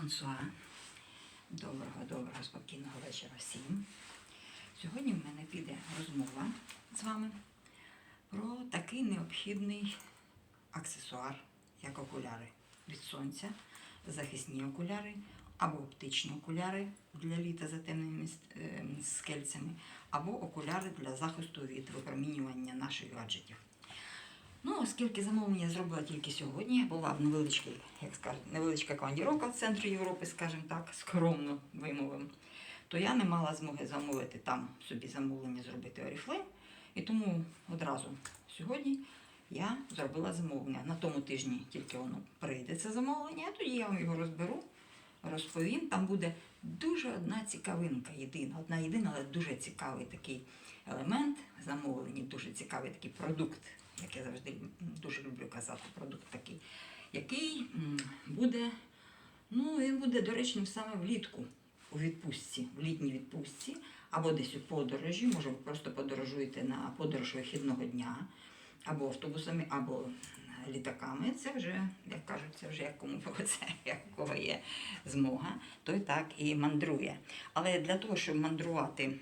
Бонсуа. Доброго, доброго, спокійного вечора всім. Сьогодні в мене піде розмова з вами про такий необхідний аксесуар, як окуляри від сонця, захисні окуляри або оптичні окуляри для літа за темними е, скельцями, або окуляри для захисту від випромінювання наших гаджетів. Ну, оскільки замовлення зробила тільки сьогодні, була в невеличкій, як скажуть, невеличка командіровка в центрі Європи, скажімо так, скромно вимовимо, то я не мала змоги замовити там собі замовлення зробити Oriflame. І тому одразу сьогодні я зробила замовлення. На тому тижні тільки воно прийде це замовлення, а тоді я вам його розберу, розповім. Там буде дуже одна цікавинка, єдина, одна єдина, але дуже цікавий такий елемент замовлення, дуже цікавий такий продукт, як я завжди дуже люблю казати, продукт такий, який буде, ну, він буде доречним саме влітку. У відпустці, в літній відпустці, або десь у подорожі, може ви просто подорожуєте на подорож вихідного дня, або автобусами, або літаками. Це вже, як кажуть, це вже як кому це, як кого є змога, той так і мандрує. Але для того, щоб мандрувати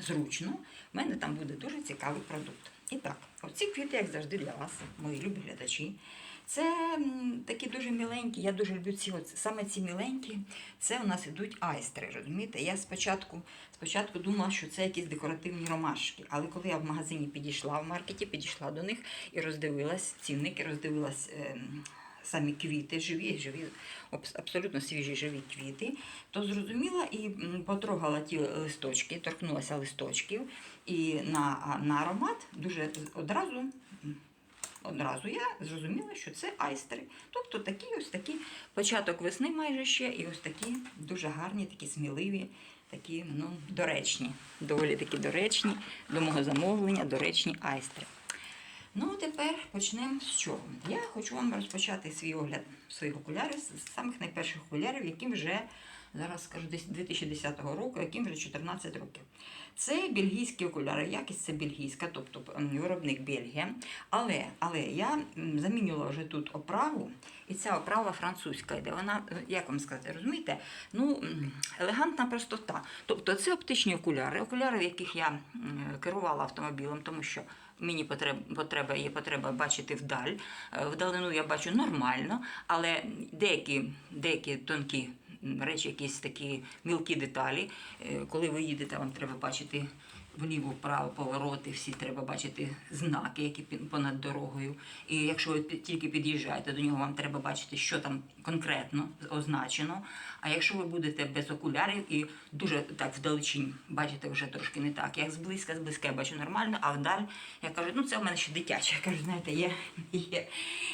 зручно, в мене там буде дуже цікавий продукт. І так, оці квіти, як завжди, для вас, мої любі глядачі. Це такі дуже міленькі, я дуже люблю ці, саме ці міленькі, це у нас ідуть айстри, розумієте? Я спочатку, спочатку думала, що це якісь декоративні ромашки, але коли я в магазині підійшла, в маркеті підійшла до них і роздивилась цінник, і роздивилась е, самі квіти, живі, живі, абсолютно свіжі живі квіти, то зрозуміла і потрогала ті листочки, торкнулася листочків, і на, на аромат дуже одразу. Одразу я зрозуміла, що це айстри. Тобто такі ось такі початок весни майже ще, і ось такі дуже гарні, такі сміливі, такі ну, доречні, доволі такі доречні до мого замовлення, доречні айстри. Ну, тепер почнемо з чого. Я хочу вам розпочати свій огляд своїх окулярів з самих найперших окулярів, яким вже зараз скажу десь 2010 року, яким вже 14 років. Це бельгійські окуляри, якість це бельгійська, тобто виробник Бельгія. Але, але я м, замінювала вже тут оправу, і ця оправа французька йде. Вона, е, як вам сказати, розумієте? Ну, елегантна простота. Тобто це оптичні окуляри, окуляри, в яких я керувала автомобілем, тому що мені потреб, потреба, є потреба бачити вдаль. Е, Вдалину я бачу нормально, але деякі, деякі тонкі речі, якісь такі мілкі деталі, е, коли ви їдете, вам треба бачити вліво, вправо, повороти, всі треба бачити знаки, які понад дорогою. І якщо ви тільки під'їжджаєте до нього, вам треба бачити, що там конкретно означено. А якщо ви будете без окулярів і дуже так вдалечінь бачите вже трошки не так, як зблизька, зблизька я бачу нормально, а вдаль я кажу, ну це в мене ще дитяче. Я кажу, знаєте, є, є,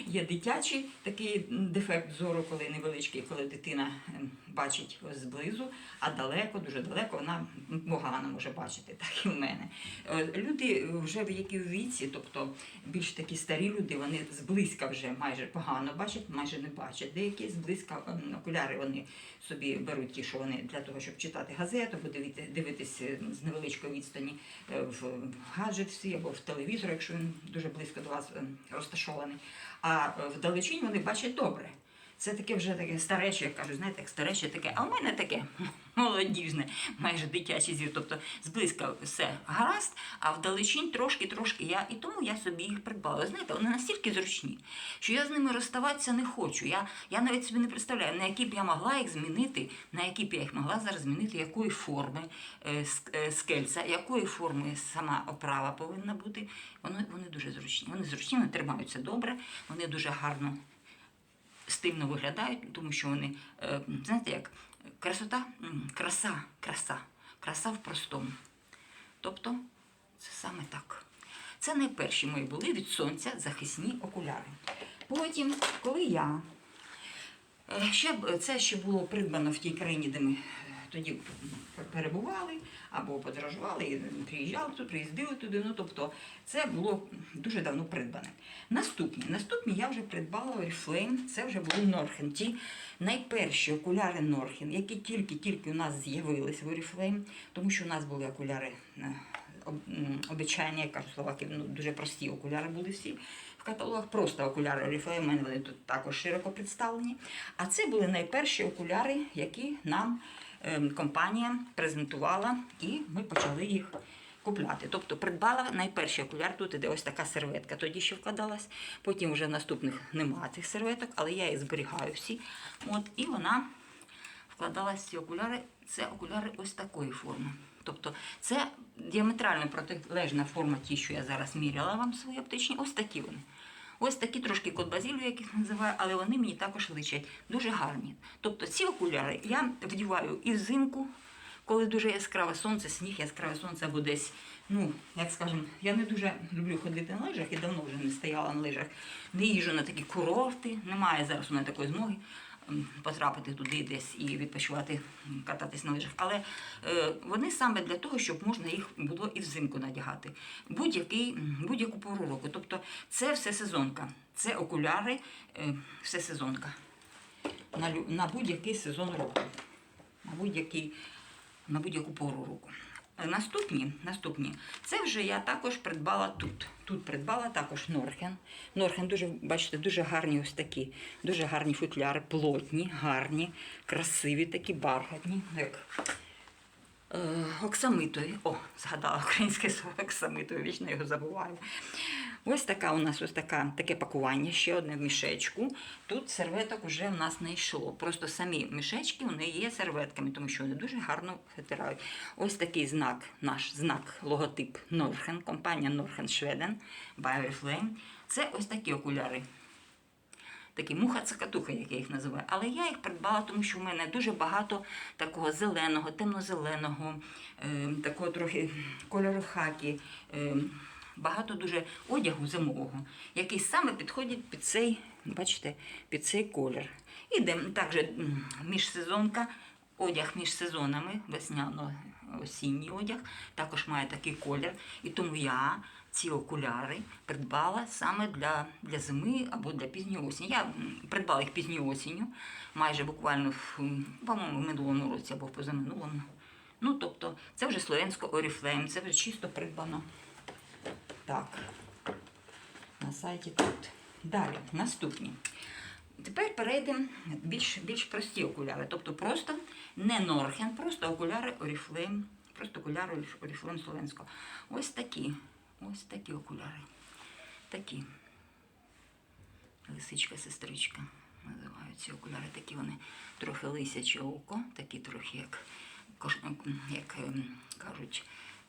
є дитячий такий дефект зору, коли невеличкий, коли дитина ем, бачить зблизу, а далеко, дуже далеко вона погано може бачити, так і в мене. Е, Люди вже в які в віці, тобто більш такі старі люди, вони зблизька вже майже погано бачать, майже не бачать. Деякі зблизька ем, окуляри вони собі беруть ті, що вони для того, щоб читати газету, дивити, дивитися з невеличкої відстані е, в гаджет всі, або в телевізор, якщо він дуже близько до вас ем, розташований. А е, вдалечінь вони бачать добре. Це таке вже таке старече, як кажуть, знаєте, як старече таке, а в мене таке молодіжне, майже дитячий зір. Тобто зблизька все гаразд, а вдалечінь трошки-трошки я. І тому я собі їх придбала. Знаєте, вони настільки зручні, що я з ними розставатися не хочу. Я, я навіть собі не представляю, на які б я могла їх змінити, на які б я їх могла зараз змінити, якої форми е, е, скельця, якої форми сама оправа повинна бути. Вони, вони дуже зручні. Вони зручні, вони тримаються добре, вони дуже гарно стильно виглядають, тому що вони, е, знаєте, як красота, краса, краса, краса в простому. Тобто, це саме так. Це найперші мої були від сонця захисні окуляри. Потім, коли я Е, Ще це ще було придбано в тій країні, де ми е, тоді перебували або подорожували, і приїжджали тут, приїздили туди. Ну тобто це було дуже давно придбане. Наступні, наступні я вже придбала Oriflame, це вже були Норхен. Ті найперші окуляри Норхен, які тільки-тільки у нас з'явились в Oriflame, тому що у нас були окуляри. е, Обичайні, як кажуть словаки, ну, дуже прості окуляри були всі. в каталогах просто окуляри Oriflame, вони тут також широко представлені. А це були найперші окуляри, які нам компанія презентувала, і ми почали їх купляти. Тобто придбала найперший окуляр. Тут іде ось така серветка, тоді ще вкладалась. Потім вже наступних немає цих серветок, але я їх зберігаю всі. От, і вона вкладалась ці окуляри. Це окуляри ось такої форми. Тобто це діаметрально протилежна форма ті, що я зараз міряла вам свої оптичні. Ось такі вони. Ось такі трошки код базілю, як їх називаю, але вони мені також личать. Дуже гарні. Тобто ці окуляри я вдіваю і взимку, коли дуже яскраве сонце, сніг, яскраве сонце або десь. Ну, як скажемо, я не дуже люблю ходити на лижах і давно вже не стояла на лижах. Не їжу на такі курорти, немає зараз у мене такої змоги потрапити туди десь і відпочивати, кататись на лижах. Але е, вони саме для того, щоб можна їх було і взимку надягати. Будь-яку пору року. Тобто це все сезонка. Це окуляри, е, все сезонка. На, будь-який сезон року. На будь-яку пору року. Наступні, наступні, це вже я також придбала тут. Тут придбала також Норхен. Норхен дуже, бачите, дуже гарні ось такі, дуже гарні футляри, плотні, гарні, красиві, такі бархатні, як оксамитові. О, згадала українське слово оксамитові, вічно його забуваю. Ось така у нас ось така, таке пакування, ще одне в мішечку. Тут серветок вже в нас не йшло. Просто самі мішечки вони є серветками, тому що вони дуже гарно витирають. Ось такий знак, наш знак, логотип Норхен, компанія Норхен Шведен, Bioreflame. Це ось такі окуляри. Такі муха-цокатуха, як я їх називаю. Але я їх придбала, тому що в мене дуже багато такого зеленого, темно-зеленого, е, такого трохи кольору хакі. Е, багато дуже одягу зимового, який саме підходить під цей, бачите, під цей колір. Іде також міжсезонка, одяг між сезонами, весняно-осінній одяг, також має такий колір. І тому я ці окуляри придбала саме для, для зими або для пізньої осені. Я придбала їх пізньою осінню, майже буквально по-моєму, в минулому році або в позаминулому. Ну, тобто, це вже словенсько Oriflame, це вже чисто придбано. Так, на сайті тут. Далі, наступні. Тепер перейдемо більш, більш прості окуляри. Тобто просто не Норхен, просто окуляри Oriflame. Просто окуляри Oriflame Словенського. Ось такі. Ось такі окуляри. Такі. Лисичка, сестричка. Називають ці окуляри. Такі вони трохи лисяче око, такі трохи як, як ем, кажуть,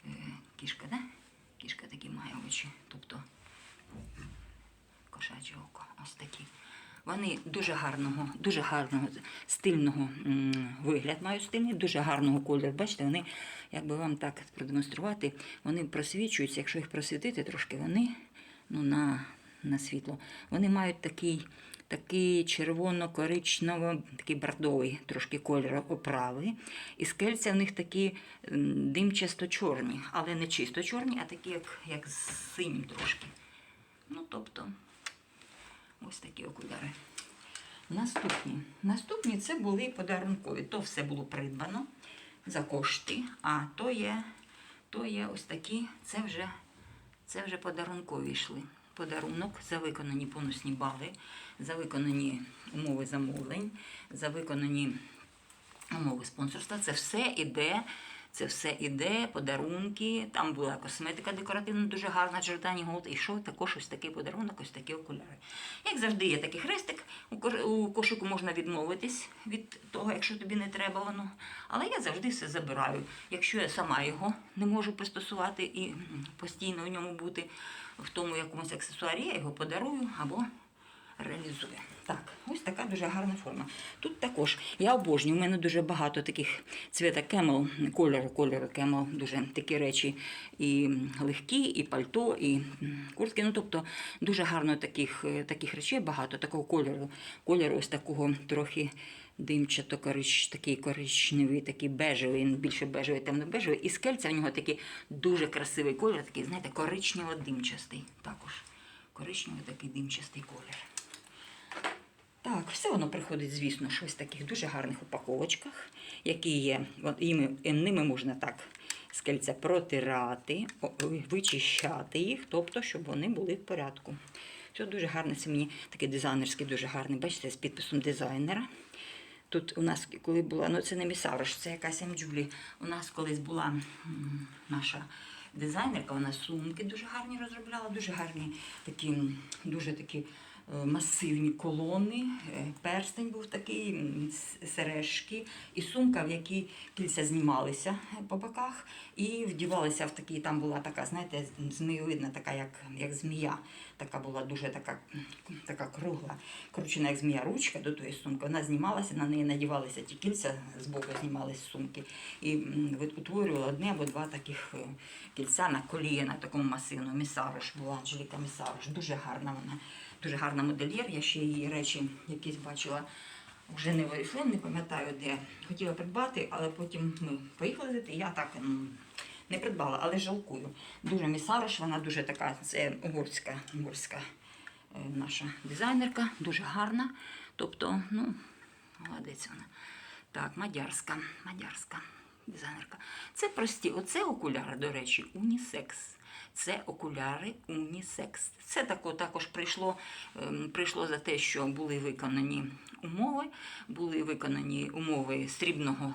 е, кішка, да? Кішка такі має очі. Тобто кошаче око. Ось такі. Вони дуже гарного, дуже гарного стильного вигляд мають стильний, дуже гарного кольору. Бачите, вони, як би вам так продемонструвати, вони просвічуються. Якщо їх просвітити трошки, вони ну, на, на світло, вони мають такий, такий червоно-коричнево, такий бордовий трошки кольор оправи. І скельця в них такі димчасто-чорні, але не чисто чорні, а такі, як, як з синім трошки. Ну, тобто, ось такі окуляри. Наступні. Наступні це були подарункові. То все було придбано за кошти, а то є, то є ось такі, це вже, це вже подарункові йшли. Подарунок за виконані бонусні бали, за виконані умови замовлень, за виконані умови спонсорства. Це все іде. Це все іде, подарунки. Там була косметика декоративна, дуже гарна, Джордані Голд. І йшов також ось такий подарунок, ось такі окуляри. Як завжди, є такий хрестик. У кошику можна відмовитись від того, якщо тобі не треба воно. Але я завжди все забираю. Якщо я сама його не можу пристосувати і постійно в ньому бути в тому якомусь аксесуарі, я його подарую або реалізує. Так, ось така дуже гарна форма. Тут також я обожнюю, у мене дуже багато таких цвіта кемел, кольору, кольору кемел, дуже такі речі і легкі, і пальто, і куртки. Ну, тобто дуже гарно таких, е, таких речей багато, такого кольору, кольору ось такого трохи димчато корич, такий коричневий, такий бежевий, більше бежевий, темно-бежевий. І скельця в нього такий дуже красивий колір, такий, знаєте, коричнево-димчастий також. Коричневий такий димчастий колір. Так, все воно приходить, звісно, що в таких дуже гарних упаковочках, які є. Ними можна так скельця протирати, вичищати їх, тобто, щоб вони були в порядку. Все дуже гарне. Це мені такий дизайнерський, дуже гарний. Бачите, з підписом дизайнера. Тут у нас коли була, ну це не Місаврош, це якась Емджулі. У нас колись була наша дизайнерка, вона сумки дуже гарні розробляла, дуже гарні такі, дуже такі масивні колони, е, перстень був такий, сережки, і сумка, в якій кільця знімалися по боках, і вдівалися в такі, там була така, знаєте, змієвидна, така, як, як змія. Така була дуже така, така кругла, кручена як змія ручка до тої сумки. Вона знімалася, на неї надівалися ті кільця, з боку знімалися сумки. І утворювала одне або два таких е, кільця на коліє, на такому масивному. Місарош була, Анжеліка Місарош. Дуже гарна вона, дуже гарна модельєр. Я ще її речі якісь бачила. Вже не в не пам'ятаю де. Хотіла придбати, але потім ми поїхали, і я так не придбала, але жалкую. Дуже місарош, вона дуже така, це угорська, угорська е, наша дизайнерка, дуже гарна. Тобто, ну, молодець вона. Так, мадярська, мадярська дизайнерка. Це прості, оце окуляри, до речі, унісекс. Це окуляри унісекс. Це тако, також прийшло, ем, прийшло за те, що були виконані умови, були виконані умови срібного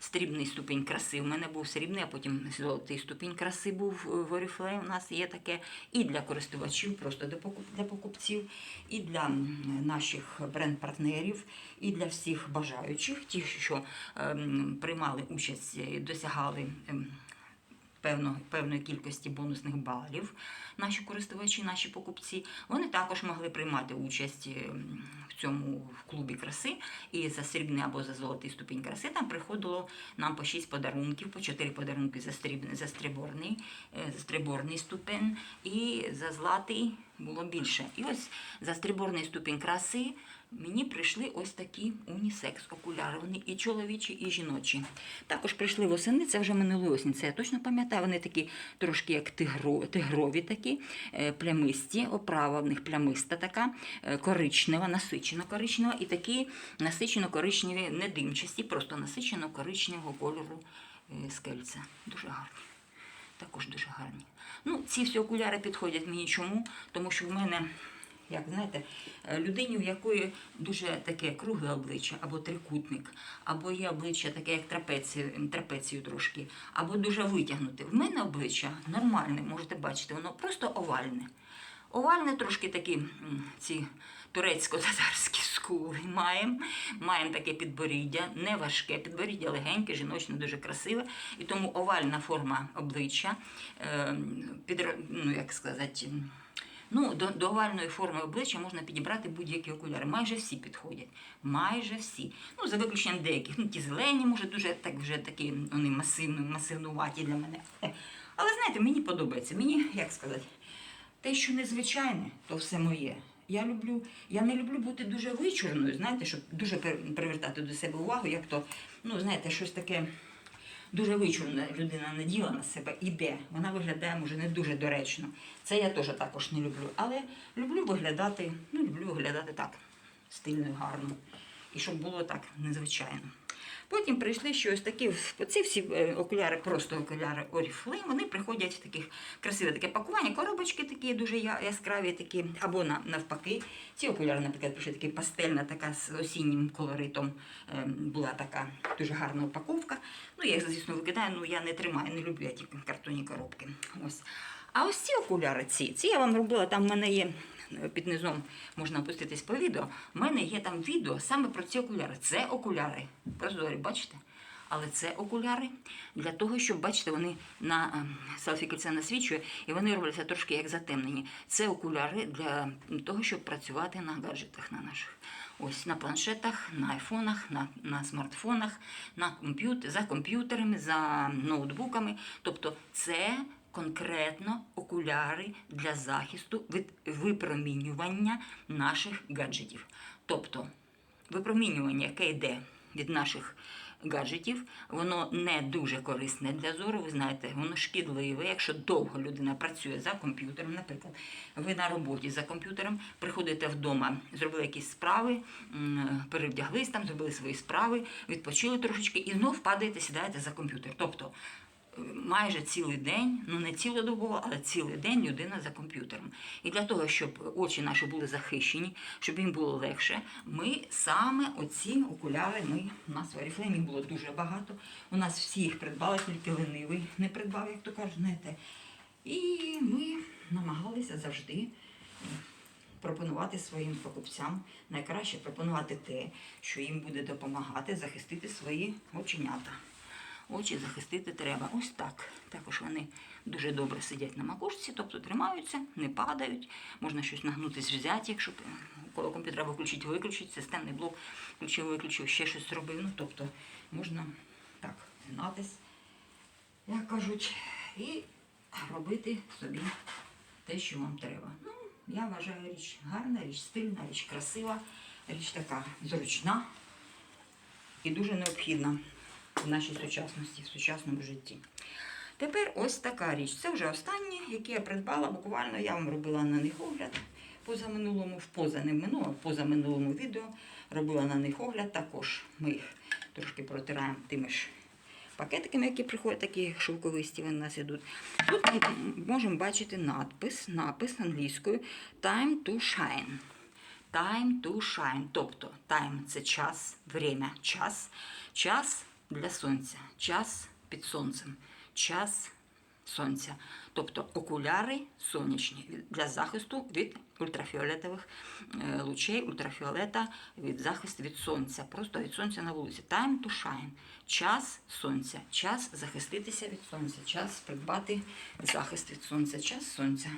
срібний ступінь краси. У мене був срібний, а потім золотий ступінь краси був в Oriflame. У нас є таке і для користувачів, просто для покуп- для покупців, і для наших бренд-партнерів, і для всіх бажаючих, ті, що ем, приймали участь, е, досягали. Ем, певно, певної кількості бонусних балів наші користувачі, наші покупці, вони також могли приймати участь е, в цьому в клубі краси. І за срібний або за золотий ступінь краси там приходило нам по 6 подарунків, по 4 подарунки за, срібний, за, стриборний, е, за стриборний ступень, і за златий було більше. І ось за стриборний ступінь краси мені прийшли ось такі унісекс окуляри. Вони і чоловічі, і жіночі. Також прийшли восени, це вже минулої осінь. Це я точно пам'ятаю. Вони такі трошки як тигро, тигрові такі, е, плямисті, оправа в них плямиста така, е, коричнева, насичено коричнева, і такі насичено коричневі, не димчасті, просто насичено коричневого кольору е, скельця. Дуже гарні. Також дуже гарні. Ну, ці всі окуляри підходять мені чому? Тому що в мене, як знаєте, е, людині, в якої дуже таке кругле обличчя, або трикутник, або є обличчя таке, як трапецію, трапецію трошки, або дуже витягнуте. В мене обличчя нормальне, можете бачити, воно просто овальне. Овальне трошки такі ці турецько-татарські скули маємо. Маємо таке підборіддя, не важке, підборіддя легеньке, жіночне, дуже красиве. І тому овальна форма обличчя, е, підро- ну, як сказати, Ну, до, до овальної форми обличчя можна підібрати будь-які окуляри. Майже всі підходять. Майже всі. Ну, за виключенням деяких. Ну, ті зелені, може, дуже так вже такі вони масивно, масивнуваті для мене. Але знаєте, мені подобається. Мені, як сказати, те, що незвичайне, то все моє. Я люблю, я не люблю бути дуже вичурною, знаєте, щоб дуже привертати до себе увагу, як то, ну, знаєте, щось таке дуже вичурна людина наділа на себе, іде. Вона виглядає, може, не дуже доречно. Це я теж також не люблю. Але люблю виглядати, ну, люблю виглядати так, стильно гарно. І щоб було так незвичайно. Потім прийшли ще ось такі, ці всі е, окуляри, просто окуляри Oriflame, вони приходять в таких красиве таке пакування, коробочки такі дуже яскраві, такі, або на, навпаки. Ці окуляри, наприклад, прийшли такі пастельна, така з осіннім колоритом е, була така дуже гарна упаковка. Ну, я їх, звісно, викидаю, ну я не тримаю, не люблю я ті картонні коробки. Ось. А ось ці окуляри, ці, ці я вам робила, там в мене є під низом, можна опуститись по відео. У мене є там відео саме про ці окуляри. Це окуляри. Прозорі, бачите? Але це окуляри для того, щоб бачите, вони на ем, селфіки це насвічує, і вони робляться трошки як затемнені. Це окуляри для того, щоб працювати на гаджетах на наших. Ось на планшетах, на айфонах, на, на смартфонах, на комп'ютер, за комп'ютерами, за ноутбуками. Тобто це конкретно окуляри для захисту від випромінювання наших гаджетів. Тобто випромінювання, яке йде від наших гаджетів, воно не дуже корисне для зору. Ви знаєте, воно шкідливе. Якщо довго людина працює за комп'ютером, наприклад, ви на роботі за комп'ютером, приходите вдома, зробили якісь справи, перевдяглись там, зробили свої справи, відпочили трошечки і знов падаєте, сідаєте за комп'ютер. Тобто майже цілий день, ну не цілодобово, але цілий день людина за комп'ютером. І для того, щоб очі наші були захищені, щоб їм було легше, ми саме оці окуляри, ми, у нас в їх було дуже багато. У нас всі їх придбали, тільки ленивий не придбав, як то кажуть, знаєте. І ми намагалися завжди пропонувати своїм покупцям найкраще пропонувати те, що їм буде допомагати захистити свої оченята. Очі захистити треба. Ось так. Також вони дуже добре сидять на макушці, тобто тримаються, не падають. Можна щось нагнутись, взяти, якщо коло комп'ютера виключити, виключити, системний блок включив, виключив, ще щось зробив. Ну, тобто можна так гнатись, як кажуть, і робити собі те, що вам треба. Ну, я вважаю річ гарна, річ стильна, річ красива, річ така зручна і дуже необхідна в нашій сучасності, в сучасному житті. Тепер ось така річ. Це вже останні, які я придбала. Буквально я вам робила на них огляд позаминулому, в поза не минулому, позаминулому відео робила на них огляд. Також ми їх трошки протираємо тими ж пакетиками, які приходять, такі шовковисті вони у нас ідуть. Тут ми можемо бачити надпис, напис англійською Time to shine. Time to shine. Тобто time це час, время, час, час для сонця, час під сонцем, час сонця. Тобто окуляри сонячні для захисту від ультрафіолетових е, лучей, ультрафіолета, від захисту від сонця, просто від сонця на вулиці. Time to shine. Час сонця, час захиститися від сонця, час придбати захист від сонця, час сонця.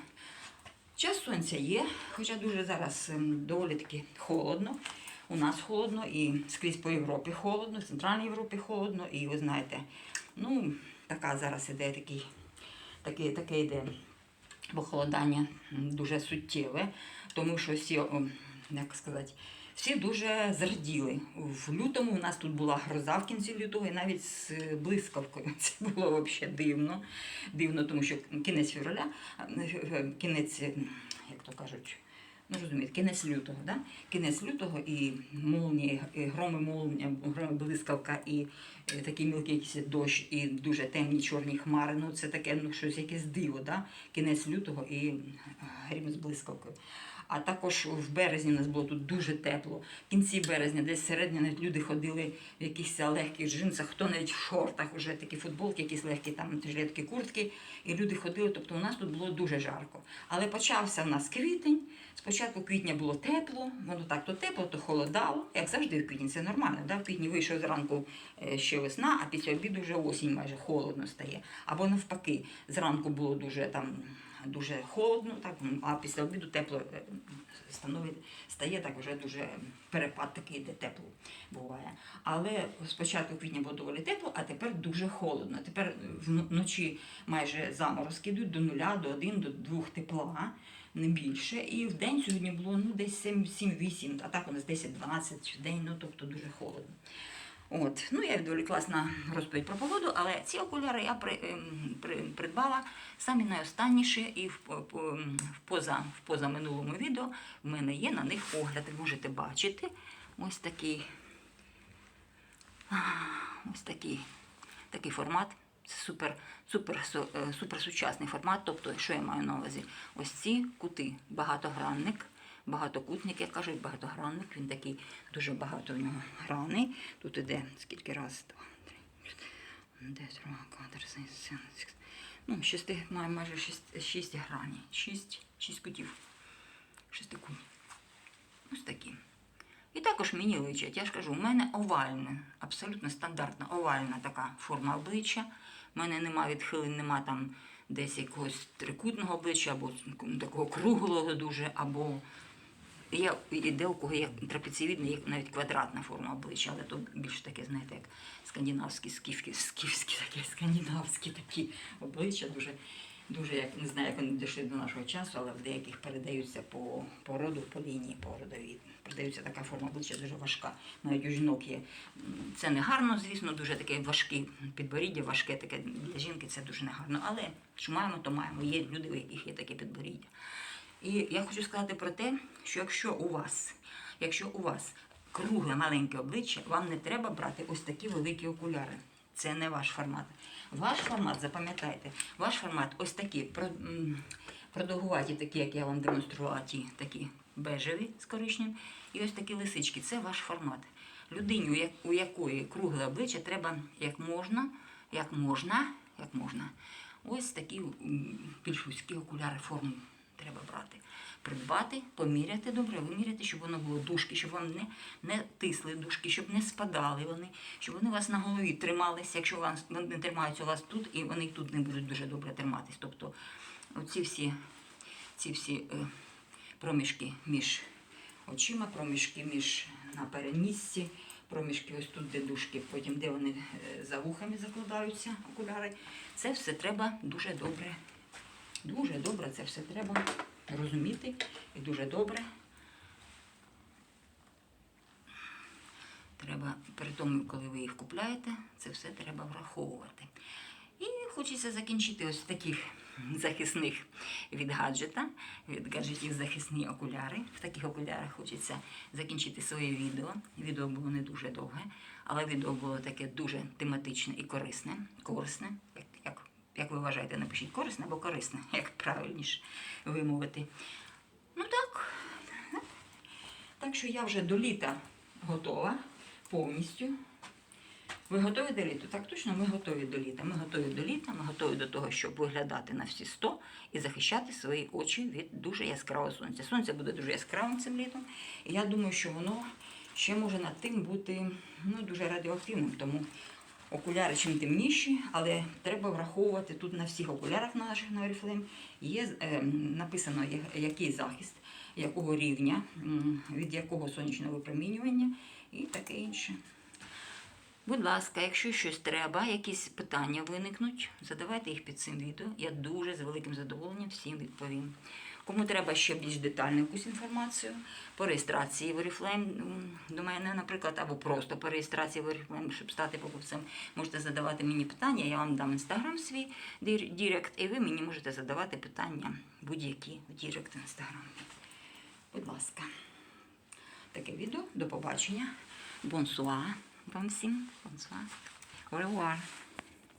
Час сонця є, хоча дуже зараз ем, доволі таки холодно. У нас холодно і скрізь по Європі холодно, в Центральній Європі холодно. І ви знаєте, ну, така зараз іде такий, таке, таке йде похолодання дуже суттєве, тому що всі, як сказати, всі дуже зраділи. В лютому у нас тут була гроза в кінці лютого, і навіть з блискавкою. Це було взагалі дивно. Дивно, тому що кінець февраля, е, кінець, е, як то кажуть, ну розумієте, кінець лютого, да? кінець лютого і молнії, і громи молнія, блискавка і е, такий мілкий якийсь дощ, і дуже темні чорні хмари. Ну це таке ну, щось якесь диво, да? кінець лютого і е, грім з блискавкою. А також в березні у нас було тут дуже тепло. В кінці березня, десь середня, навіть люди ходили в якихось легких джинсах, хто навіть в шортах, уже такі футболки, якісь легкі там жилетки, куртки. І люди ходили. Тобто у нас тут було дуже жарко. Але почався в нас квітень. Спочатку квітня було тепло, воно так то тепло, то холодало. Як завжди в квітні, це нормально. Да? В квітні вийшов зранку е, ще весна, а після обіду вже осінь майже холодно стає. Або навпаки, зранку було дуже там дуже холодно, так, а після обіду тепло е, стає так вже дуже перепад такий, де тепло буває. Але спочатку квітня було доволі тепло, а тепер дуже холодно. Тепер вночі майже заморозки йдуть до нуля, до 1, до 2 тепла, не більше. І в день сьогодні було ну, десь 7-8, а так у нас 10-12 в день, ну тобто дуже холодно. От, ну я відволіклась на розповідь про погоду, але ці окуляри я при, ем, при, придбала самі найостанніші і в, по- по- м, в поза, в позаминулому відео в мене є на них огляд. Можете бачити ось такий, ось такий, такий формат. Це супер, супер, е, супер сучасний формат. Тобто, що я маю на увазі? Ось ці кути, багатогранник, багатокутник, як кажуть, багатогранник. Він такий дуже багато в нього граней. Тут іде скільки раз, два, три, квадр, сім, сім, Ну, шести, майже шість, шість граней. Шість, шість кутів. Шестикутні. Ось такі. І також мені личать. Я ж кажу, у мене овальна, абсолютно стандартна овальна така форма обличчя. У мене нема відхилень, нема там десь якогось трикутного обличчя, або такого круглого дуже, або є, де у кого є трапеціїдна, є навіть квадратна форма обличчя, але то більш таке, знаєте, як скандинавські, скіфські, скіфські такі, скандинавські такі обличчя, дуже, дуже, як не знаю, як вони дійшли до нашого часу, але в деяких передаються по, по роду, по лінії по родовій. Передається така форма обличчя дуже важка. Навіть у жінок є. Це не гарно, звісно, дуже таке важке підборіддя, важке таке для жінки, це дуже негарно. Але що маємо, то маємо. Є люди, у яких є таке підборіддя. І я хочу сказати про те, що якщо у вас, якщо у вас кругле маленьке обличчя, вам не треба брати ось такі великі окуляри. Це не ваш формат. Ваш формат, запам'ятайте, ваш формат ось такі про- продовгуваті, такі, як я вам демонструвала, ті такі бежеві з коричневим. І ось такі лисички. Це ваш формат. Людині, у якої кругле обличчя, треба як можна, як можна, як можна. Ось такі більш вузькі окуляри форму треба брати. Придбати, поміряти добре, виміряти, щоб воно було дужки, щоб вам не, не тисли дужки, щоб не спадали вони, щоб вони у вас на голові трималися. Якщо вони тримаються у вас тут, і вони тут не будуть дуже добре триматись. Тобто оці всі, ці всі е, проміжки між очима, проміжки між на перенісці, проміжки ось тут, де дужки, потім де вони е, за вухами закладаються, окуляри. Це все треба дуже добре. Дуже добре це все треба розуміти і дуже добре. Треба при тому, коли ви їх купляєте, це все треба враховувати. І хочеться закінчити ось таких захисних від гаджета, від гаджетів захисні окуляри. В таких окулярах хочеться закінчити своє відео. Відео було не дуже довге, але відео було таке дуже тематичне і корисне. Корисне, як, ви вважаєте, напишіть корисне або корисне, як правильніше вимовити. Ну так. Так що я вже до літа готова повністю. Ви готові до літа? Так точно, ми готові до літа. Ми готові до літа, ми готові до того, щоб виглядати на всі 100 і захищати свої очі від дуже яскравого сонця. Сонце буде дуже яскравим цим літом. І я думаю, що воно ще може над тим бути ну, дуже радіоактивним. Тому окуляри чим темніші, але треба враховувати тут на всіх окулярах наших на Oriflame є е, написано, який захист, якого рівня, від якого сонячного випромінювання і таке інше. Будь ласка, якщо щось треба, якісь питання виникнуть, задавайте їх під цим відео. Я дуже з великим задоволенням всім відповім. Кому треба ще більш детальну якусь інформацію по реєстрації в Oriflame до мене, наприклад, або просто по реєстрації в Oriflame, щоб стати покупцем, можете задавати мені питання. Я вам дам інстаграм свій дір- дірект, і ви мені можете задавати питання будь-які в дірект інстаграм. Будь ласка, таке відео. До побачення. Бонсуа вам всім. Бонсуа. Au revoir.